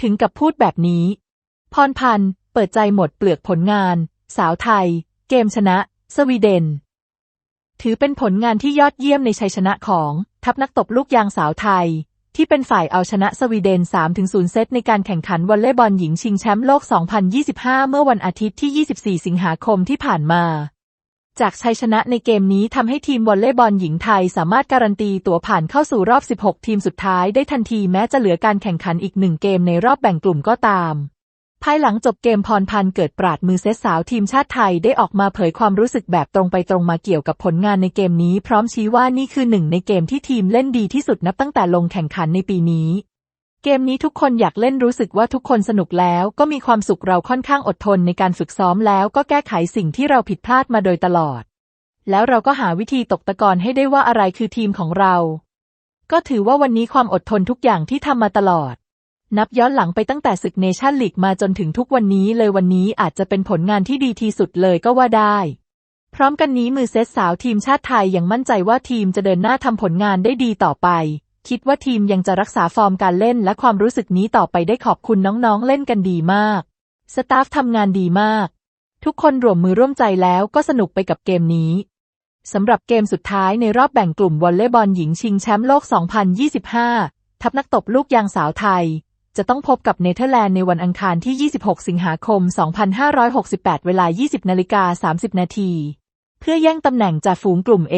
ถึงกับพูดแบบนี้ พรพันธ์เปิดใจหมดเปลือกผลงาน สาวไทย เกมชนะ สวีเดน ถือเป็นผลงานที่ยอดเยี่ยมในชัยชนะของทัพนักตบลูกยางสาวไทย ที่เป็นฝ่ายเอาชนะสวีเดน 3-0 เซตในการแข่งขันวอลเลย์บอลหญิงชิงแชมป์โลก 2025 เมื่อวันอาทิตย์ที่ 24 สิงหาคมที่ผ่านมา จากชัยชนะในเกมนี้ทำให้ทีมวอลเลย์บอลหญิงไทยสามารถการันตีตั๋วผ่านเข้าสู่รอบ 16 ทีมสุดท้ายได้ทันทีแม้จะเหลือการแข่งขันอีกหนึ่งเกมในรอบแบ่งกลุ่มก็ตาม ภายหลังจบเกมพรพันธ์เกิดปราดมือเซตสาวทีมชาติไทยได้ออกมาเผยความรู้สึกแบบตรงไปตรงมาเกี่ยวกับผลงานในเกมนี้ พร้อมชี้ว่านี่คือหนึ่งในเกมที่ทีมเล่นดีที่สุดนับตั้งแต่ลงแข่งขันในปีนี้ เกมนี้ทุกคนอยากเล่นรู้สึกว่าทุกคนสนุกแล้วก็มีความสุขเราค่อนข้างอดทนในการฝึกซ้อมแล้วก็แก้ไขสิ่งที่เราผิดพลาดมาโดยตลอด แล้วเราก็หาวิธีตกตะกอนให้ได้ว่าอะไรคือทีมของเรา ก็ถือว่าวันนี้ความอดทนทุกอย่างที่ทำมาตลอด นับย้อนหลังไปตั้งแต่ศึกเนชั่นลีกมาจนถึงทุกวันนี้เลยวันนี้อาจจะเป็นผลงานที่ดีที่สุดเลยก็ว่าได้ พร้อมกันนี้มือเซตสาวทีมชาติไทยยังมั่นใจว่าทีมจะเดินหน้าทำผลงานได้ดีต่อไป คิดว่าทีมยังจะรักษาฟอร์มการเล่นและความรู้สึกนี้ต่อไปได้ขอบคุณน้องๆเล่นกันดีมาก สตาฟทำงานดีมาก ทุกคนรวมมือร่วมใจแล้วก็สนุกไปกับเกมนี้สำหรับเกมสุดท้ายในรอบแบ่งกลุ่มวอลเลย์บอลหญิงชิงแชมป์โลก 2025 ทัพนักตบลูกยางสาวไทย จะต้องพบกับเนเธอร์แลนด์ในวันอังคารที่ 26 สิงหาคม 2568 เวลา 20นาฬิกา30 นาที เพื่อแย่งตำแหน่งจากฝูงกลุ่ม A